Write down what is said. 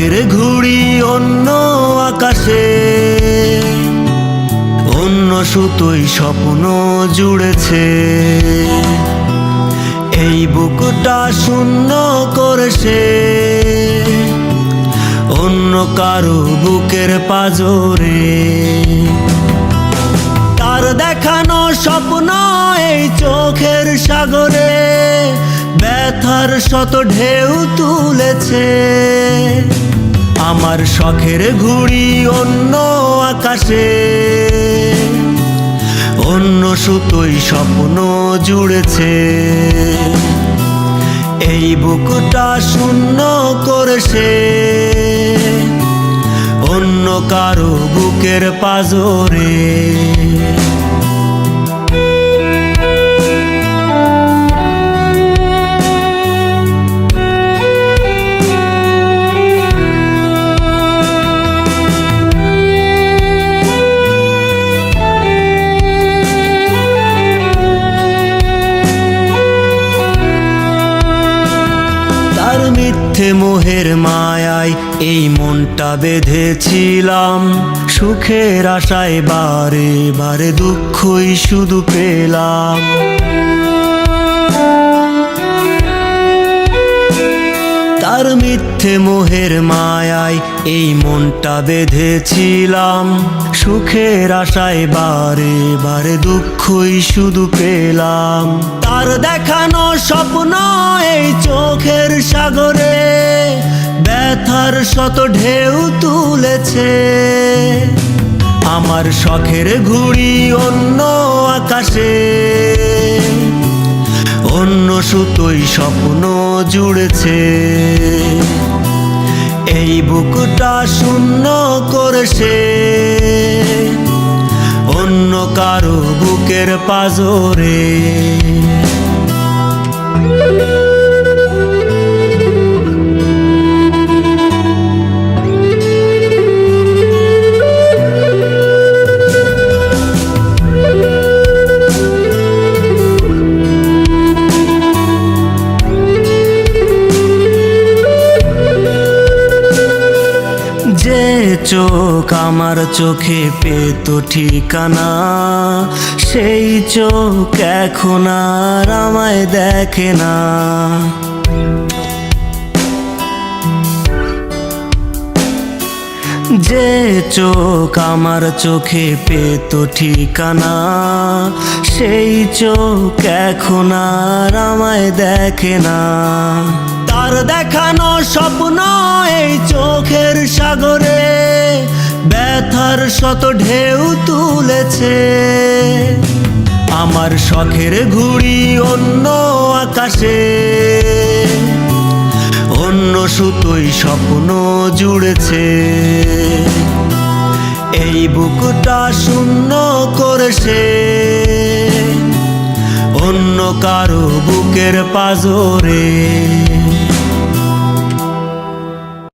চোখের ঘুড়ি অন্য আকাশে। অন্য সুতোই স্বপ্ন জুড়েছে। এই বুকটা শূন্য করেছে। অন্য কারও বুকের পাজরে। তার দেখানো স্বপ্ন এই চোখের সাগরে। ব্যথার শত ঢেউ তুলেছে। আমার শখের ঘুড়ি অন্য আকাশে। অন্য সুতোই স্বপ্ন জুড়েছে। এই বুকটা শূন্য করেছে। অন্য কারও বুকের পাজরে। তার মিথ্যে মোহের মায়ায় এই মনটা বেঁধেছিলাম। সুখের আশায় বারে বারে দুঃখই শুধু পেলাম। তার মিথ্যে মোহের মায়ায় এই মনটা বেঁধেছিলাম। সুখের আশায় বারে বারে দুঃখই শুধু পেলাম। তার দেখানো স্বপ্ন এই চোখের সাগরে ব্যথার শত ঢেউ তুলেছে। আমার শখের ঘুড়ি অন্য আকাশে। অন্য সুতোই স্বপ্ন জুড়েছে। এই বুকটা শূন্য করেছে। অন্য কারও বুকের পাজরে। চোখ আমার চোখে পেত ঠিকানা, সেই চোখ এখন আর আমায় দেখে না। যে চোখ আমার চোখে পেত ঠিকানা, সেই চোখ এখন আর আমায় দেখে না। তার দেখানো স্বপ্ন এই চোখের সাগরে ব্যথার শত ঢেউ তুলেছে। আমার শখের ঘুড়ি অন্য আকাশে। অন্য সুতোই স্বপ্ন জুড়েছে। এই বুকটা শূন্য করেছে। অন্য কারও বুকের পাজরে।